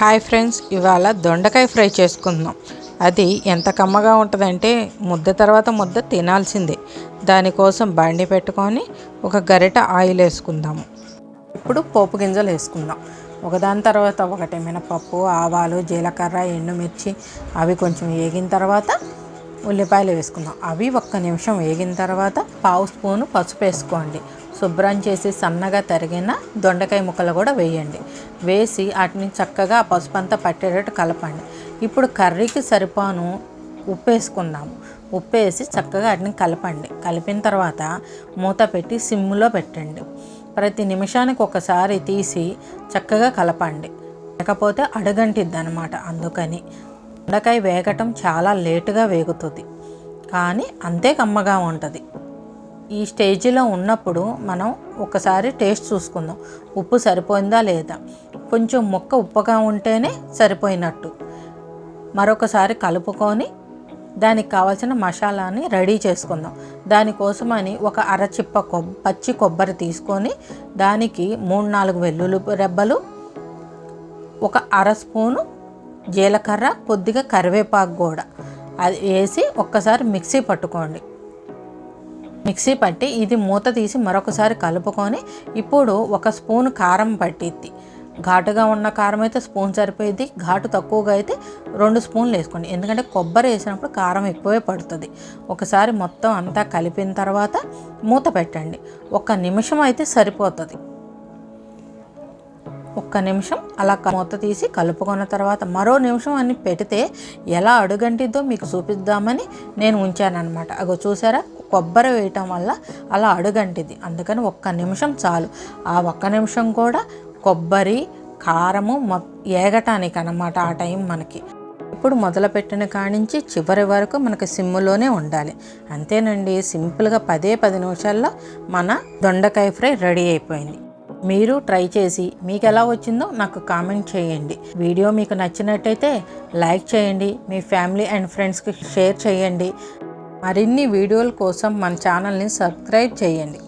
Hi friends ఇవాళ దొండకాయ fry చేసుకుందాం. అది ఎంత కమ్మగా ఉంటుందంటే ముద్ద తర్వాత ముద్ద తినాల్సిందే. దానికోసం బండి పెట్టుకొని ఒక గరిట ఆయిల్ వేసుకుందాము. ఇప్పుడు పోపు గింజలు వేసుకుందాం. ఒకదాని తర్వాత ఒకటి మినపప్పు ఆవాలు జీలకర్ర ఎండుమిర్చి అవి కొంచెం వేగిన తర్వాత ఉల్లిపాయలు వేసుకుందాం. అవి ఒక్క నిమిషం వేగిన తర్వాత పావు స్పూను పసుపు వేసుకోండి. శుభ్రం చేసి సన్నగా తరిగిన దొండకాయ ముక్కలు కూడా వేయండి. వేసి వాటిని చక్కగా పసుపు అంతా పట్టేటట్టు కలపండి. ఇప్పుడు కర్రీకి సరిపాను ఉప్పు వేసుకుందాము ఉప్పు వేసి చక్కగా వాటిని కలపండి. కలిపిన తర్వాత మూత పెట్టి సిమ్లో పెట్టండి. ప్రతి నిమిషానికి ఒకసారి తీసి చక్కగా కలపండి. లేకపోతే అడగంటిద్ది అనమాట అందుకని దొండకాయ వేగటం చాలా లేటుగా వేగుతుంది. కానీ అంతే కమ్మగా ఉంటుంది. ఈ స్టేజిలో ఉన్నప్పుడు మనం ఒకసారి టేస్ట్ చూసుకుందాం. ఉప్పు సరిపోయిందా లేదా? కొంచెం ముక్క ఉప్పగా ఉంటేనే సరిపోయినట్టు. మరొకసారి కలుపుకొని దానికి కావాల్సిన మసాలాని రెడీ చేసుకుందాం. దానికోసమని ఒక అరచిప్ప కొబ్ పచ్చి కొబ్బరి తీసుకొని దానికి మూడు నాలుగు వెల్లుల్లి రెబ్బలు ఒక అర స్పూను జీలకర్ర కొద్దిగా కరివేపాకు కూడా. అది వేసి ఒక్కసారి మిక్సీ పట్టుకోండి. మిక్సీ పట్టి ఇది మూత తీసి మరొకసారి కలుపుకొని ఇప్పుడు ఒక స్పూన్ కారం పట్టిద్ది. ఘాటుగా ఉన్న కారం అయితే స్పూన్ సరిపోయింది ఘాటు తక్కువగా అయితే రెండు స్పూన్లు వేసుకోండి. ఎందుకంటే కొబ్బరి వేసినప్పుడు కారం ఎక్కువే పడుతుంది. ఒకసారి మొత్తం అంతా కలిపిన తర్వాత మూత పెట్టండి. ఒక నిమిషం అయితే సరిపోతుంది. ఒక్క నిమిషం అలా మూత తీసి కలుపుకున్న తర్వాత మరో నిమిషం అని పెడితే ఎలా అడుగంటిద్దో మీకు చూపిద్దామని నేను ఉంచానన్నమాట. అగో చూసారా? కొబ్బరి వేయటం వల్ల అలా అడుగంటిది అందుకని ఒక్క నిమిషం చాలు. ఆ ఒక్క నిమిషం కూడా కొబ్బరి కారము మొ ఏగటానికి అన్నమాట ఆ టైం మనకి. ఇప్పుడు మొదలుపెట్టిన కాడించి చివరి వరకు మనకి సిమ్ములోనే ఉండాలి. అంతేనండి సింపుల్గా పదే పది నిమిషాల్లో మన దొండకాయ ఫ్రై రెడీ అయిపోయింది. మీరు ట్రై చేసి మీకు ఎలా వచ్చిందో నాకు కామెంట్ చేయండి. వీడియో మీకు నచ్చినట్టయితే లైక్ చేయండి మీ ఫ్యామిలీ అండ్ ఫ్రెండ్స్కి షేర్ చేయండి. మరిన్ని వీడియోల కోసం మన ఛానల్ని సబ్స్క్రైబ్ చేయండి.